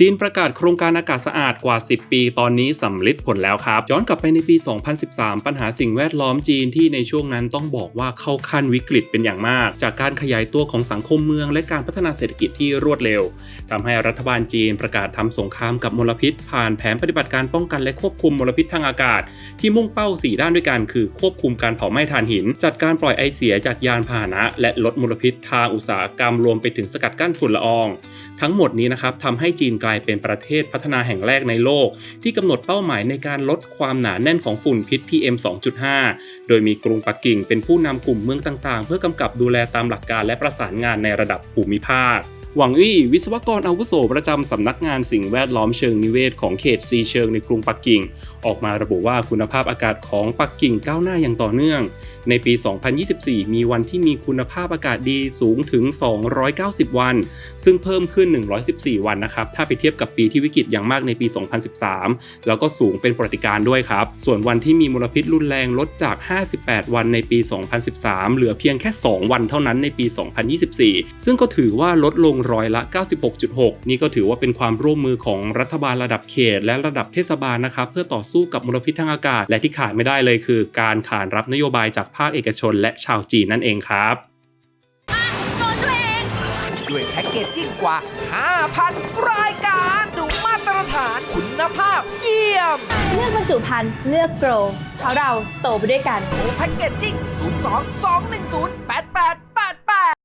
จีนประกาศโครงการอากาศสะอาดกว่า 10 ปี ตอนนี้สำลิดผลแล้วครับ ย้อนกลับไปในปี 2013 ปัญหาสิ่งแวดล้อมจีนที่ในช่วงนั้นต้องบอกว่าเข้าขั้นวิกฤตเป็นอย่างมาก จากการขยายตัวของสังคมเมืองและการพัฒนาเศรษฐกิจที่รวดเร็วทำให้รัฐบาลจีนประกาศทำสงครามกับมลพิษ ผ่านแผนปฏิบัติการป้องกันและควบคุมมลพิษทางอากาศ ที่มุ่งเป้า 4 ด้านด้วยกันคือควบคุมการเผาไหม้ถ่านหิน จัดการปล่อยไอเสียจากยานพาหนะ และลดมลพิษทางอุตสาหกรรมรวมไปถึงสกัดกั้นฝุ่นละออง ทั้งหมดนี้นะครับทำให้จีนกลายเป็นประเทศพัฒนาแห่งแรกในโลก ที่กำหนดเป้าหมายในการลดความหนาแน่นของฝุ่นพิษ PM 2.5 โดยมีกรุงปักกิ่งเป็นผู้นำกลุ่มเมืองต่างๆ เพื่อกำกับดูแลตามหลักการและประสานงานในระดับภูมิภาค หวังอี้วิศวกรอาวุโสประจำสำนักงานสิ่งแวดล้อมเชิงนิเวศของเขตซีเชิงในกรุงปักกิ่ง ออกมาระบุว่าคุณภาพอากาศของปักกิ่งก้าวหน้าอย่างต่อเนื่อง ในปี 2024 มีวันที่มีคุณภาพอากาศดีสูงถึง 290 วัน ซึ่งเพิ่มขึ้น 114 วันนะครับ ถ้าไปเทียบกับปีที่วิกฤตอย่างมากในปี 2013 แล้วก็สูงเป็นประวัติการด้วยครับ ส่วนวันที่มีมลพิษรุนแรงลดจาก 58 วันในปี 2013 เหลือเพียงแค่ 2 วันเท่านั้นในปี 2024 ซึ่งก็ถือว่าลดลงร้อยละ 96.6 นี่ก็ถือว่าเป็นความร่วมมือของรัฐบาลระดับเขต และระดับเทศบาลนะครับเพื่อต่อสู้กับมลพิษทางอากาศ และที่ขาดไม่ได้เลยคือ การขานรับนโยบายจากภาคเอกชน และชาวจีนนั่นเองครับตัวช่วยเองด้วยแพ็กเกจจิ้งกว่า 5,000 รายการ ดูมาตรฐานคุณภาพเยี่ยม เลือกบรรจุภัณฑ์เลือกโกรเพราะเราโตไปด้วยกันโอ้แพ็กเกจจิ้ง 02 210 88